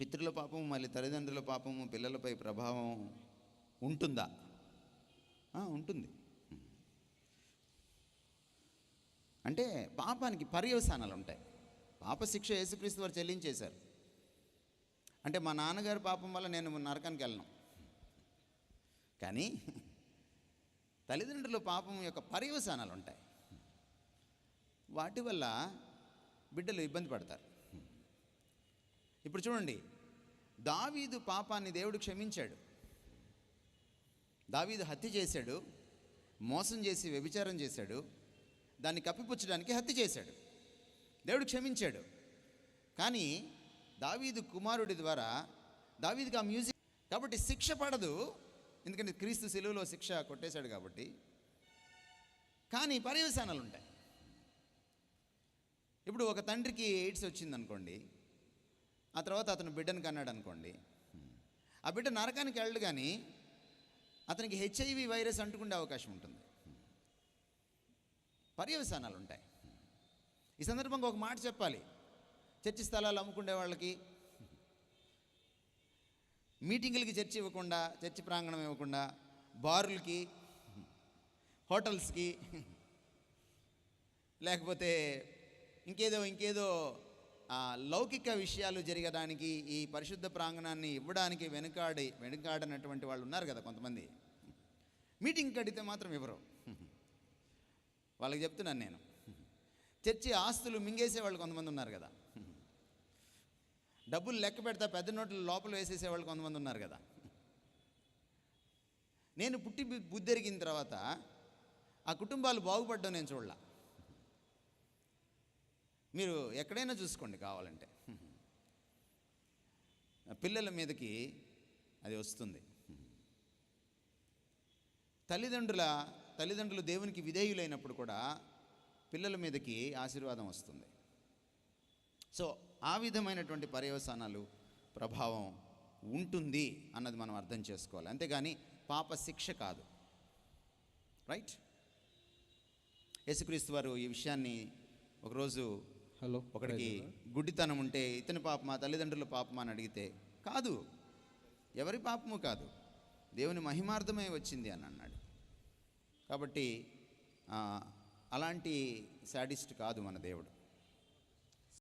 పితృల పాపము మళ్ళీ తల్లిదండ్రుల పాపము పిల్లలపై ప్రభావం ఉంటుందా? ఉంటుంది. అంటే పాపానికి పర్యవసానాలు ఉంటాయి. పాపశిక్ష యేసుక్రీస్తు వారు చెల్లించేశారు. అంటే మా నాన్నగారి పాపం వల్ల నేను నరకానికి వెళ్ళను. కానీ తల్లిదండ్రుల పాపం యొక్క పర్యవసానాలు ఉంటాయి. వాటి వల్ల బిడ్డలు ఇబ్బంది పడతారు. ఇప్పుడు చూడండి. దావీదు పాపాన్ని దేవుడు క్షమించాడు. దావీదు హత్య చేశాడు. మోసం చేసి వ్యభిచారం చేశాడు. దాన్ని కప్పిపుచ్చడానికి హత్య చేశాడు. దేవుడు క్షమించాడు. కానీ దావీదు కుమారుడి ద్వారా దావీదుకి ఆ మ్యూజిక్ కాబట్టి శిక్ష పడదు. ఎందుకంటే క్రీస్తు సెలువులో శిక్ష కొట్టేశాడు కాబట్టి. కానీ పర్యవసానాలు ఉంటాయి. ఇప్పుడు ఒక తండ్రికి ఎయిడ్స్ వచ్చిందనుకోండి. ఆ తర్వాత అతను బిడ్డను కన్నాడు అనుకోండి. ఆ బిడ్డ నరకానికి వెళ్ళడు కానీ అతనికి హెచ్ఐవి వైరస్ అంటుకుండే అవకాశం ఉంటుంది. పర్యవసానాలు ఉంటాయి. ఈ సందర్భంగా ఒక మాట చెప్పాలి. చర్చి స్థలాలు అమ్ముకునే వాళ్ళకి మీటింగులకి చర్చి ఇవ్వకుండా చర్చి ప్రాంగణం ఇవ్వకుండా బారులకి హోటల్స్కి లేకపోతే ఇంకేదో ఇంకేదో లౌకిక విషయాలు జరగడానికి ఈ పరిశుద్ధ ప్రాంగణాన్ని ఇవ్వడానికి వెనుకాడి వెనుకాడనటువంటి వాళ్ళు ఉన్నారు కదా కొంతమంది. మీటింగ్ కడితే మాత్రం ఇవ్వరు వాళ్ళకి చెప్తున్నాను నేను. చర్చి ఆస్తులు మింగేసే వాళ్ళు కొంతమంది ఉన్నారు కదా. డబ్బులు లెక్క పెడతా పెద్ద నోట్లు లోపల వేసేసే వాళ్ళు కొంతమంది ఉన్నారు కదా. నేను పుట్టి బుద్ధి జరిగిన తర్వాత ఆ కుటుంబాలు బాగుపడ్డం నేను చూడలా. మీరు ఎక్కడైనా చూసుకోండి కావాలంటే. పిల్లల మీదకి అది వస్తుంది. తల్లిదండ్రుల తల్లిదండ్రులు దేవునికి విధేయులైనప్పుడు కూడా పిల్లల మీదకి ఆశీర్వాదం వస్తుంది. సో ఆ విధమైనటువంటి పర్యవసానాలు ప్రభావం ఉంటుంది అన్నది మనం అర్థం చేసుకోవాలి. అంతేగాని పాప శిక్ష కాదు. రైట్? యేసుక్రీస్తు వారు ఈ విషయాన్ని ఒకరోజు హలో ఒకడికి గుడ్డితనం ఉంటే ఇతని పాపమా తల్లిదండ్రుల పాపమా అని అడిగితే కాదు ఎవరి పాపము కాదు. దేవుని మహిమార్థమే వచ్చింది అని అన్నాడు. కాబట్టి అలాంటి శాడిస్ట్ కాదు మన దేవుడు.